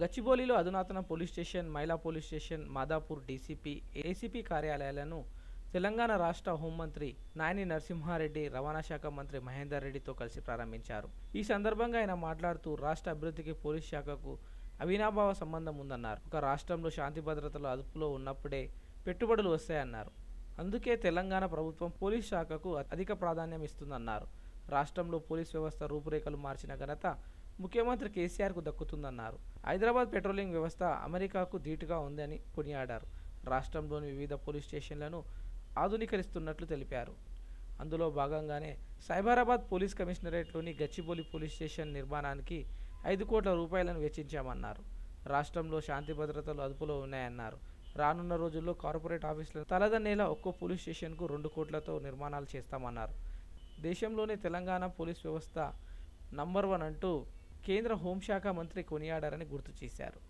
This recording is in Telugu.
గచ్చిబౌలిలో అధునాతన పోలీస్ స్టేషన్ మైలా police station Madhapur DCP ACP కార్యాలయాలను Telangana రాష్ట్ర హోంమంత్రి నాయని నరసింహారెడ్డి రవాణా శాఖ మంత్రి మహేందర్ రెడ్డితో కలిసి ప్రారంభించారు. ఈ సందర్భంగా ఆయన మాట్లాడుతూ రాష్ట్ర అభివృద్ధికి పోలీస్ శాఖకు అవినాభావ సంబంధం ఉందన్నారు. ఒక రాష్ట్రంలో శాంతి భద్రతలు అదుపులో ఉన్నప్పుడే పెట్టుబడులు వస్తాయన్నారు. అందుకే తెలంగాణ ప్రభుత్వం పోలీస్ శాఖకు అధిక ప్రాధాన్యం ఇస్తుందన్నారు. రాష్ట్రంలో పోలీస్ వ్యవస్థ రూపురేఖలు మార్చిన ఘనత ముఖ్యమంత్రి కేసీఆర్కు దక్కుతుందన్నారు. హైదరాబాద్ పెట్రోలింగ్ వ్యవస్థ అమెరికాకు ధీటుగా ఉందని కొనియాడారు. రాష్ట్రంలోని వివిధ పోలీస్ స్టేషన్లను ఆధునీకరిస్తున్నట్లు తెలిపారు. అందులో భాగంగానే సైబరాబాద్ పోలీస్ కమిషనరేట్లోని గచ్చిబౌలి పోలీస్ స్టేషన్ నిర్మాణానికి ఐదు కోట్ల రూపాయలను వెచ్చించామన్నారు. రాష్ట్రంలో శాంతి భద్రతలు అదుపులో ఉన్నాయన్నారు. రానున్న రోజుల్లో కార్పొరేట్ ఆఫీసులను తలదన్నేలా ఒక్కో పోలీస్ స్టేషన్కు రెండు కోట్లతో నిర్మాణాలు చేస్తామన్నారు. దేశంలోనే తెలంగాణ పోలీస్ వ్యవస్థ నంబర్ వన్ అంటూ కేంద్ర హోంశాఖ మంత్రి కొనియాడారని గుర్తు చేశారు.